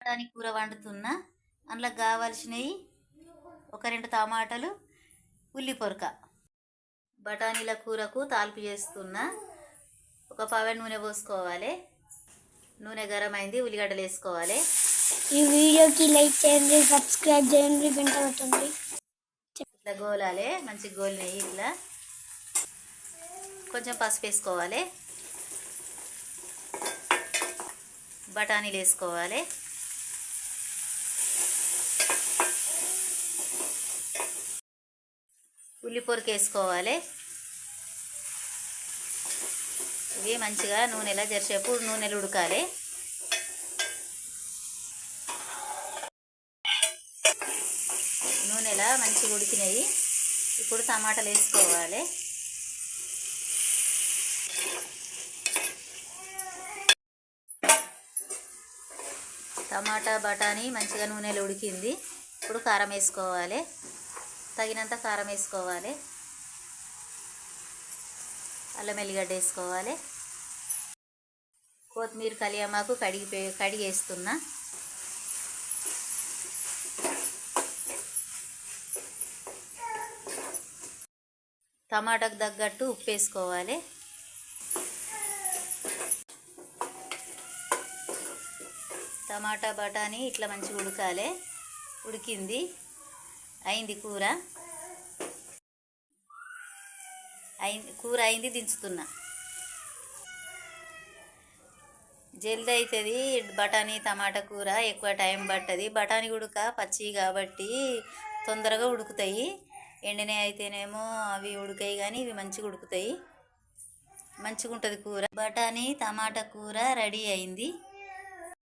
బఠానీ కూర వండుతున్నా. అందులో కావాల్సినవి ఒక రెండు టమాటాలు ఉల్లి పొరక బఠానీల కూరకు తాలింపు చేస్తున్నా. ఒక పవన్ నూనె పోసుకోవాలి. నూనె గరం అయింది ఉల్లిగడ్డలు వేసుకోవాలి. ఈ వీడియోకి లైక్ చేయండి సబ్స్క్రైబ్ చేయండి గంట కొట్టండి. ఇట్లా గోలాలి మంచి గోలినాయి ఇట్లా. కొంచెం పసుపు వేసుకోవాలి. బఠానీలు వేసుకోవాలి. ఉల్లి పొరకు వేసుకోవాలి ఇవి మంచిగా నూనెలా జరిసేపు నూనెలు ఉడకాలి. నూనెలా మంచిగా ఉడికినాయి. ఇప్పుడు టమాటాలు వేసుకోవాలి. టమాటా బఠానీ మంచిగా నూనెలో ఉడికింది. ఇప్పుడు కారం వేసుకోవాలి. తగినంత కారం వేసుకోవాలి. అల్లం ఎల్లిగడ్డ వేసుకోవాలి. కొత్తిమీర కలియమాకు కడిగి కడిగేస్తున్నా టమాటాకు తగ్గట్టు ఉప్పు వేసుకోవాలి. టమాటా బఠానీ ఇట్లా మంచిగా ఉడకాలి. ఉడికింది. అయింది కూర? అయింది కూర అయింది దించుతున్నా. జల్దీ అవుతుంది బఠానీ టమాటా కూర. ఎక్కువ టైం పట్టది. బఠానీ ఉడక పచ్చి కాబట్టి తొందరగా ఉడుకుతాయి. ఎండిన అయితేనేమో అవి ఉడకాయి కానీ ఇవి మంచిగా ఉడుకుతాయి. మంచిగా ఉంటుంది కూర. బఠానీ టమాటా కూర రెడీ అయింది.